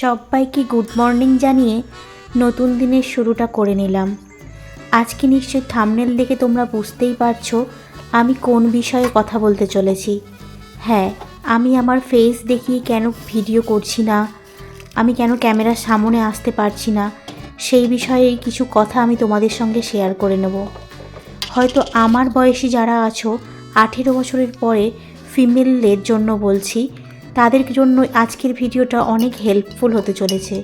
সবাইকে good morning জানিয়ে নতুন দিনের শুরুটা করে নিলাম। আজকে নিশ্চয়ই থামনেল দেখে তোমরা বুঝতেই পারছ আমি কোন বিষয়ে কথা বলতে চলেছি। হ্যাঁ আমি আমার ফেস দেখিয়ে কেন ভিডিও করছি না? আমি কেন ক্যামেরার সামনে আসতে পারছি না? সেই বিষয়ে কিছু কথা আমি তোমাদের সঙ্গে শেয়ার করে নেব। হয়তো আমার বয়সী যারা আছো, আঠেরো বছরের পরে ফিমেলদের জন্য বলছি তাদের জন্য আজকের ভিডিওটা অনেক হেল্পফুল হতে চলেছে।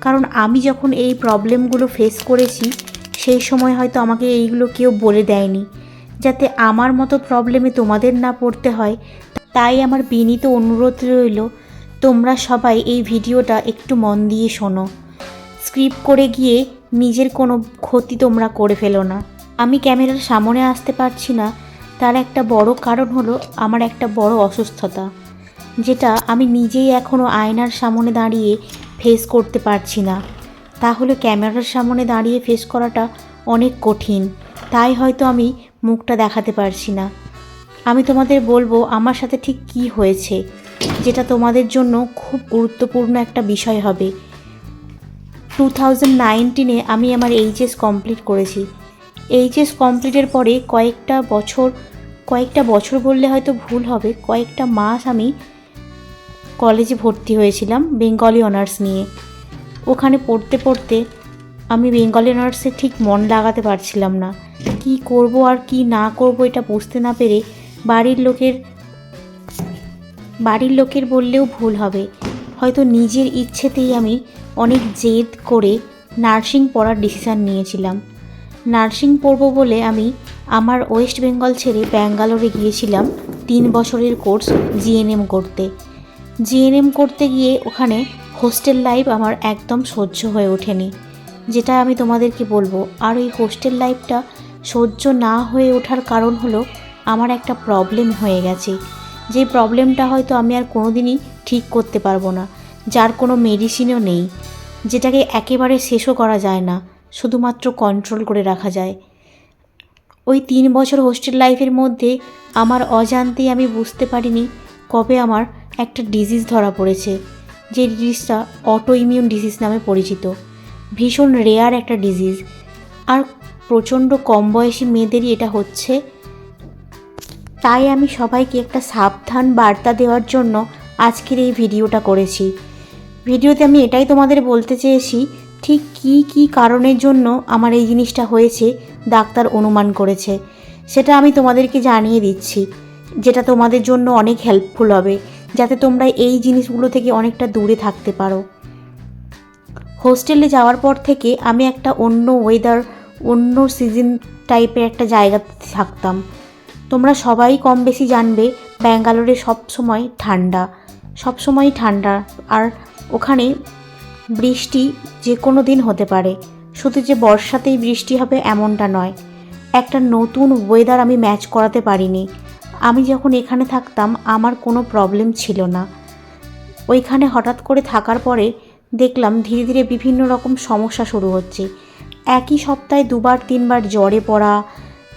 কারণ আমি যখন এই প্রবলেমগুলো ফেস করেছি, সেই সময় হয়তো আমাকে এইগুলো কেউ বলে দেয়নি। যাতে আমার মতো প্রবলেমে তোমাদের না পড়তে হয়, তাই আমার বিনীত অনুরোধ রইল, তোমরা সবাই এই ভিডিওটা একটু মন দিয়ে শোনো। স্ক্রিপ্ট করে গিয়ে নিজের কোনো ক্ষতি তোমরা করে ফেলো না। আমি ক্যামেরার সামনে আসতে পারছি না, তার একটা বড় কারণ হলো আমার একটা বড় অসুস্থতা। যেটা আমি নিজেই এখনও আয়নার সামনে দাঁড়িয়ে ফেস করতে পারছি না। তাহলে ক্যামেরার সামনে দাঁড়িয়ে ফেস করাটা অনেক কঠিন। তাই হয়তো আমি মুখটা দেখাতে পারছি না। আমি তোমাদের বলব আমার সাথে ঠিক কি হয়েছে, যেটা তোমাদের জন্য খুব গুরুত্বপূর্ণ একটা বিষয় হবে। টু থাউজেন্ড নাইনটিনে আমি আমার এইচএস কমপ্লিট করেছি। এইচএস কমপ্লিটের পরে কয়েকটা বছর কয়েকটা বছর বললে হয়তো ভুল হবে, কয়েকটা মাস আমি কলেজে ভর্তি হয়েছিলাম বেঙ্গলি অনার্স নিয়ে। ওখানে পড়তে পড়তে আমি বেঙ্গলি অনার্সে ঠিক মন লাগাতে পারছিলাম না। কি করব আর কি না করব এটা বুঝতে না পেরে বাড়ির লোকের বাড়ির লোকের বললেও ভুল হবে। হয়তো নিজের ইচ্ছেতেই আমি অনেক জেদ করে নার্সিং পড়ার ডিসিশান নিয়েছিলাম। নার্সিং পড়ব বলে আমি আমার ওয়েস্ট বেঙ্গল ছেড়ে ব্যাঙ্গালোরে গিয়েছিলাম তিন বছরের কোর্স জিএনএম করতে। জিএনএম করতে গিয়ে ওখানে হোস্টেল লাইফ আমার একদম সহ্য হয়ে ওঠেনি। যেটা আমি তোমাদেরকে বলব, আর ওই হোস্টেল লাইফটা সহ্য না হয়ে ওঠার কারণ হলো আমার একটা প্রবলেম হয়ে গেছে। যে প্রবলেমটা হয়তো আমি আর কোনোদিনই ঠিক করতে পারব না, যার কোনো মেডিসিনও নেই, যেটাকে একেবারে শেষও করা যায় না, শুধুমাত্র কন্ট্রোল করে রাখা যায়। ওই তিন বছর হোস্টেল লাইফের মধ্যে আমার অজান্তেই আমি বুঝতে পারিনি কবে আমার একটা ডিজিজ ধরা পড়েছে, যে ডিজিজটা অটো ইমিউন ডিজিজ নামে পরিচিত। ভীষণ রেয়ার একটা ডিজিজ আর প্রচণ্ড কম বয়সী মেয়েদেরই এটা হচ্ছে। তাই আমি সবাইকে একটা সাবধান বার্তা দেওয়ার জন্য আজকের এই ভিডিওটা করেছি। ভিডিওতে আমি এটাই তোমাদের বলতে চেয়েছি, ঠিক কী কী কারণের জন্য আমার এই জিনিসটা হয়েছে, ডাক্তার অনুমান করেছে। সেটা আমি তোমাদেরকে জানিয়ে দিচ্ছি, যেটা তোমাদের জন্য অনেক হেল্পফুল হবে। যাতে তোমরা এই জিনিসগুলো থেকে অনেকটা দূরে থাকতে পারো। হোস্টেলে যাওয়ার পর থেকে আমি একটা অন্য ওয়েদার অন্য সিজন টাইপের একটা জায়গাতে থাকতাম। তোমরা সবাই কম বেশি জানবে, ব্যাঙ্গালোরে সবসময় ঠান্ডা, সব সময় ঠান্ডা। আর ওখানে বৃষ্টি যে কোনো দিন হতে পারে, শুধু যে বর্ষাতেই বৃষ্টি হবে এমনটা নয়। একটা নতুন ওয়েদার আমি ম্যাচ করাতে পারিনি। আমি যখন এখানে থাকতাম, আমার কোনো প্রবলেম ছিল না। ওইখানে হঠাৎ করে থাকার পরে দেখলাম ধীরে ধীরে বিভিন্ন রকম সমস্যা শুরু হচ্ছে। একই সপ্তাহে দুবার, তিনবার জ্বরে পড়া,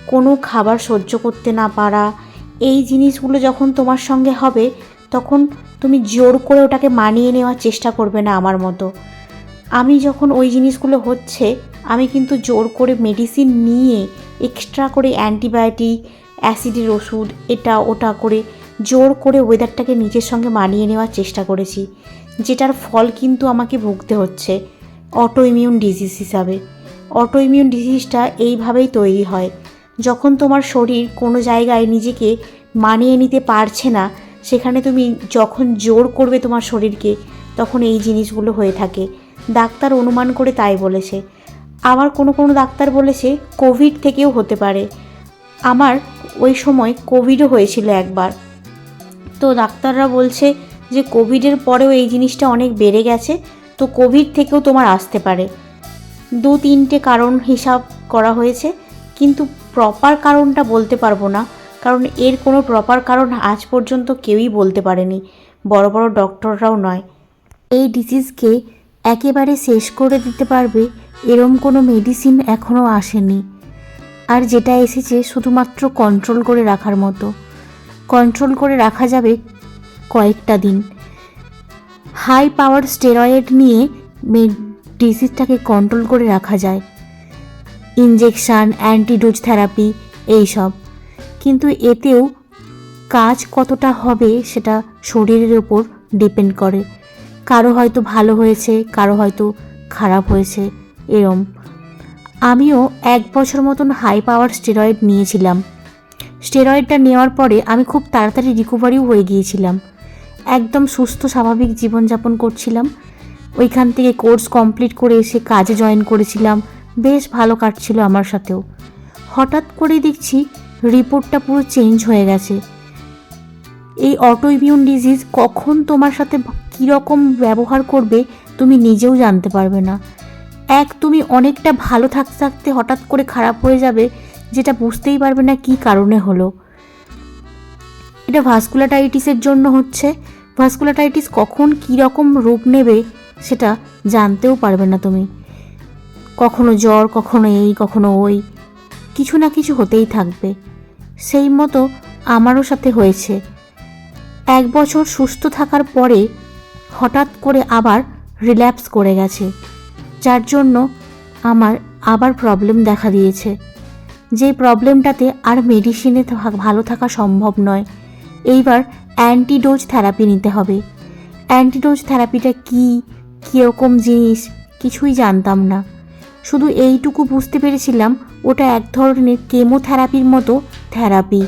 কোনো খাবার সহ্য করতে না পারা, এই জিনিসগুলো যখন তোমার সঙ্গে হবে, তখন তুমি জোর করে ওটাকে মানিয়ে নেওয়ার চেষ্টা করবে না আমার মতো। আমি যখন ওই জিনিসগুলো হচ্ছে, আমি কিন্তু জোর করে মেডিসিন নিয়ে এক্সট্রা করে অ্যান্টিবায়োটিক অ্যাসিডের ওষুধ, এটা ওটা করে জোর করে ওয়েদারটাকে নিজের সঙ্গে মানিয়ে নেওয়ার চেষ্টা করেছি, যেটার ফল কিন্তু আমাকে ভুগতে হচ্ছে অটো ইমিউন ডিজিজ হিসাবে। অটো ইমিউন ডিজিজটা এইভাবেই তৈরি হয়, যখন তোমার শরীর কোনো জায়গায় নিজেকে মানিয়ে নিতে পারছে না, সেখানে তুমি যখন জোর করবে তোমার শরীরকে, তখন এই জিনিসগুলো হয়ে থাকে। ডাক্তার অনুমান করে তাই বলেছে। আবার কোনো কোনো ডাক্তার বলেছে কোভিড থেকেও হতে পারে। আমার ওই সময় কোভিডও হয়েছিল একবার। তো ডাক্তাররা বলছে যে কোভিডের পরেও এই জিনিসটা অনেক বেড়ে গেছে, তো কোভিড থেকেও তোমার আসতে পারে। দু তিনটে কারণ হিসাব করা হয়েছে, কিন্তু প্রপার কারণটা বলতে পারব না, কারণ এর কোনো প্রপার কারণ আজ পর্যন্ত কেউই বলতে পারেনি, বড় বড় ডক্টররাও নয়। এই ডিজিজকে একেবারে শেষ করে দিতে পারবে, এরম কোনো মেডিসিন এখনও আসেনি। আর যেটা এসেছে শুধুমাত্র কন্ট্রোল করে রাখার মতো। কন্ট্রোল করে রাখা যাবে কয়েকটা দিন। হাই পাওয়ার স্টেরয়েড নিয়ে ডিজিজটাকে কন্ট্রোল করে রাখা যায়। ইনজেকশান অ্যান্টিডোজ থেরাপি এইসব। কিন্তু এতেও কাজ কতটা হবে সেটা শরীরের ওপর ডিপেন্ড করে। কারও হয়তো ভালো হয়েছে, কারও হয়তো খারাপ হয়েছে, এরম। আমিও এক বছর মতন হাই পাওয়ার স্টেরয়েড নিয়েছিলাম। স্টেরয়েডটা নেওয়ার পরে আমি খুব তাড়াতাড়ি রিকভারিও হয়ে গিয়েছিলাম। একদম সুস্থ, স্বাভাবিক জীবনযাপন করছিলাম। ওইখান থেকে কোর্স কমপ্লিট করে এসে কাজে জয়েন করেছিলাম। বেশ ভালো কাটছিল আমার সাথেও। হঠাৎ করে দেখছি রিপোর্টটা পুরো চেঞ্জ হয়ে গেছে। এই অটো ইমিউন ডিজিজ কখন তোমার সাথে কীরকম ব্যবহার করবে তুমি নিজেও জানতে পারবে না। এক, তুমি অনেকটা ভালো থাকতে থাকতে হঠাৎ করে খারাপ হয়ে যাবে, যেটা বুঝতেই পারবে না কি কারণে হলো। এটা ভাস্কুলাটাইটিসের জন্য হচ্ছে। ভাস্কুলাটাইটিস কখন কী রকম রূপ নেবে সেটা জানতেও পারবে না তুমি। কখনো জ্বর, কখনো এই, কখনো ওই, কিছু না কিছু হতেই থাকবে। সেই মতো আমারও সাথে হয়েছে। এক বছর সুস্থ থাকার পরে হঠাৎ করে আবার রিল্যাপস করে গেছে। যার জন্য আমার আবার প্রবলেম দেখা দিয়েছে। যে প্রবলেমটাতে আর মেডিসিনে ভালো থাকা সম্ভব নয়। এইবার অ্যান্টিডোজ থেরাপি নিতে হবে। অ্যান্টিডোজ থেরাপিটা কী, কীরকম জিনিস, কিছুই জানতাম না। শুধু এইটুকু বুঝতে পেরেছিলাম, ওটা এক ধরনের কেমোথেরাপির মতো থেরাপি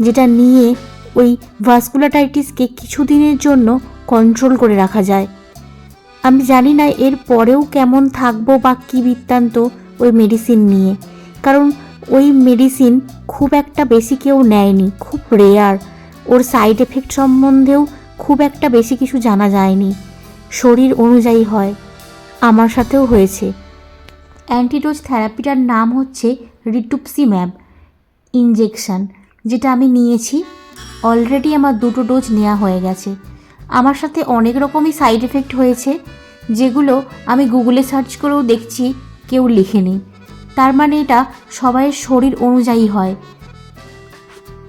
যেটা নিয়ে ওই ভাস্কুলাটাইটিসকে কিছুদিনের জন্য কন্ট্রোল করে রাখা যায়। আমি জানি না এর পরেও কেমন থাকব বা কী বৃত্তান্ত ওই মেডিসিন নিয়ে। কারণ ওই মেডিসিন খুব একটা বেশি কেউ নেয়নি, খুব রেয়ার ওর সাইড এফেক্ট সম্বন্ধেও খুব একটা বেশি কিছু জানা যায়নি। শরীর অনুযায়ী হয়। আমার সাথেও হয়েছে। অ্যান্টিডোজ থেরাপিটার নাম হচ্ছে রিটুপসিম্যাব ইনজেকশান যেটা আমি নিয়েছি। অলরেডি আমার দুটো ডোজ নেওয়া হয়ে গেছে। আমার সাথে অনেক রকমই সাইড এফেক্ট হয়েছে, যেগুলো আমি গুগলে সার্চ করেও দেখছি, কেউ লিখেনি। তার মানে এটা সবাইয়ের শরীর অনুযায়ী হয়।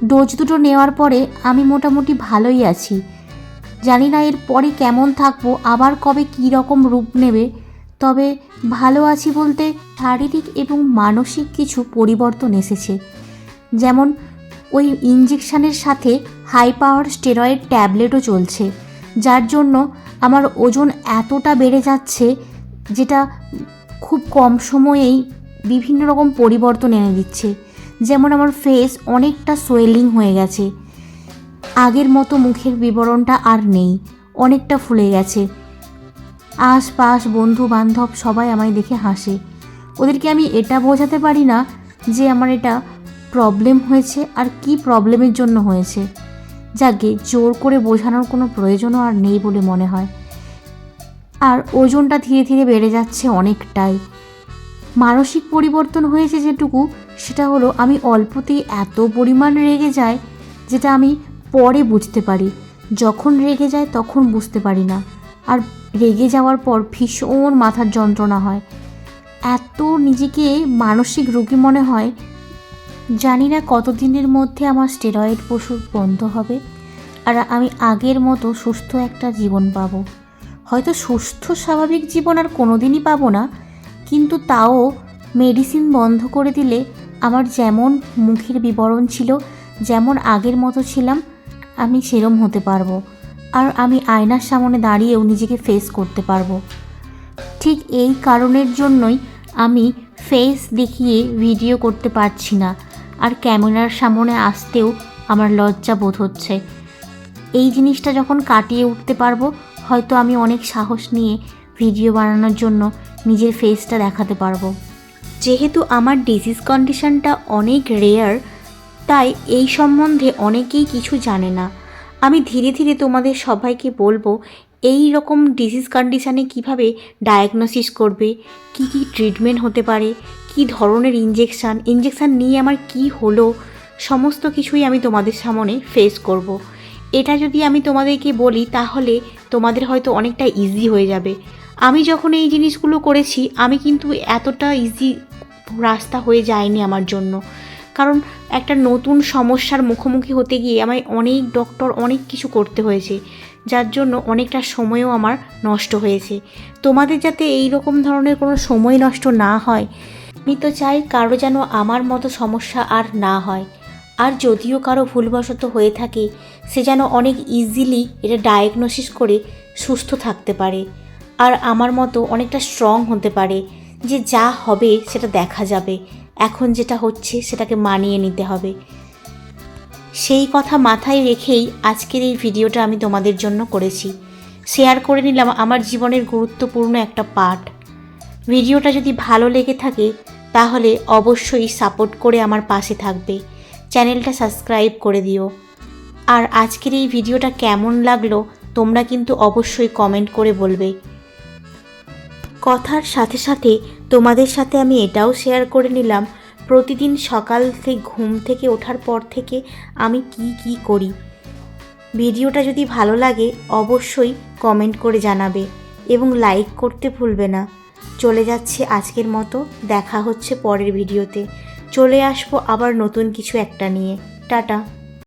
ডোজ দুটো নেওয়ার পরে আমি মোটামুটি ভালোই আছি। জানি না এর পরে কেমন থাকব, আবার কবে কী রকম রূপ নেবে, তবে ভালো আছি বলতে শারীরিক এবং মানসিক কিছু পরিবর্তন এসেছে। যেমন ওই ইঞ্জেকশানের সাথে হাই পাওয়ার স্টেরয়েড ট্যাবলেটও চলছে। যার জন্য আমার ওজন এতটা বেড়ে যাচ্ছে যেটা খুব কম সময়েই বিভিন্ন রকম পরিবর্তন এনে দিচ্ছে। যেমন আমার ফেস অনেকটা সোয়েলিং হয়ে গেছে। আগের মতো মুখের বিবরণটা আর নেই, অনেকটা ফুলে গেছে। আশপাশ বন্ধু বান্ধব সবাই আমায় দেখে হাসে। ওদেরকে আমি এটা বোঝাতে পারি না যে আমার এটা প্রবলেম হয়েছে আর কি প্রবলেমের জন্য হয়েছে। যাকে জোর করে বোঝানোর কোনো প্রয়োজনও আর নেই বলে মনে হয়। আর ওজনটা ধীরে ধীরে বেড়ে যাচ্ছে অনেকটাই। মানসিক পরিবর্তন হয়েছে যেটুকু, সেটা হলো আমি অল্পতেই এত পরিমাণ রেগে যাই যেটা আমি পরে বুঝতে পারি। যখন রেগে যায় তখন বুঝতে পারি না। আর রেগে যাওয়ার পর ভীষণ মাথার যন্ত্রণা হয়। এত নিজেকে মানসিক রোগী মনে হয় জানি না কতদিনের মধ্যে আমার স্টেরয়েড ওষুধ বন্ধ হবে, আর আমি আগের মতো সুস্থ একটা জীবন পাবো। হয়তো সুস্থ স্বাভাবিক জীবন আর কোনোদিনই পাবো না, কিন্তু তাও মেডিসিন বন্ধ করে দিলে আমার যেমন মুখের বিবরণ ছিল, যেমন আগের মতো ছিলাম, আমি সেরম হতে পারব। আর আমি আয়নার সামনে দাঁড়িয়েও নিজেকে ফেস করতে পারব। ঠিক এই কারণের জন্যই আমি ফেস দেখিয়ে ভিডিও করতে পারছি না। আর ক্যামেরার সামনে আসতেও আমার লজ্জা বোধ হচ্ছে। এই জিনিসটা যখন কাটিয়ে উঠতে পারব, হয়তো আমি অনেক সাহস নিয়ে ভিডিও বানানোর জন্য নিজের ফেসটা দেখাতে পারব। যেহেতু আমার ডিজিজ কন্ডিশনটা অনেক রেয়ার তাই এই সম্বন্ধে অনেকেই কিছু জানে না। আমি ধীরে ধীরে তোমাদের সবাইকে বলব, এই রকম ডিজিজ কন্ডিশানে কীভাবে ডায়াগনোসিস করবে, কি কি ট্রিটমেন্ট হতে পারে কি ধরনের ইঞ্জেকশান ইঞ্জেকশান নিয়ে আমার কি হলো? সমস্ত কিছুই আমি তোমাদের সামনে ফেস করব। এটা যদি আমি তোমাদেরকে বলি, তাহলে তোমাদের হয়তো অনেকটা ইজি হয়ে যাবে। আমি যখন এই জিনিসগুলো করেছি, আমি কিন্তু এতটা ইজি রাস্তা হয়ে যায়নি আমার জন্য। কারণ একটা নতুন সমস্যার মুখোমুখি হতে গিয়ে আমায় অনেক ডক্টর অনেক কিছু করতে হয়েছে, যার জন্য অনেকটা সময়ও আমার নষ্ট হয়েছে। তোমাদের যাতে এই রকম ধরনের কোনো সময় নষ্ট না হয় আমি তো চাই কারও যেন আমার মতো সমস্যা আর না হয়। আর যদিও কারও ভুলবশত হয়ে থাকে, সে যেন অনেক ইজিলি এটা ডায়াগনোসিস করে সুস্থ থাকতে পারে। আর আমার মতো অনেকটা স্ট্রং হতে পারে যে যা হবে সেটা দেখা যাবে। এখন যেটা হচ্ছে সেটাকে মানিয়ে নিতে হবে। সেই কথা মাথায় রেখেই আজকের এই ভিডিওটা আমি তোমাদের জন্য করেছি। শেয়ার করে নিলাম আমার জীবনের গুরুত্বপূর্ণ একটা পার্ট ভিডিওটা যদি ভালো লেগে থাকে তাহলে অবশ্যই সাপোর্ট করে আমার পাশে থাকবে। চ্যানেলটা সাবস্ক্রাইব করে দিও। আর আজকের এই ভিডিওটা কেমন লাগল তোমরা কিন্তু অবশ্যই কমেন্ট করে বলবে। কথার সাথে সাথে তোমাদের সাথে আমি এটাও শেয়ার করে নিলাম, প্রতিদিন সকাল থেকে ঘুম থেকে ওঠার পর থেকে আমি কি কি করি। ভিডিওটা যদি ভালো লাগে অবশ্যই কমেন্ট করে জানাবে এবং লাইক করতে ভুলবে না। চলে যাচ্ছে আজকের মতো, দেখা হচ্ছে পরের ভিডিওতে। চলে আসব আবার নতুন কিছু একটা নিয়ে। টাটা।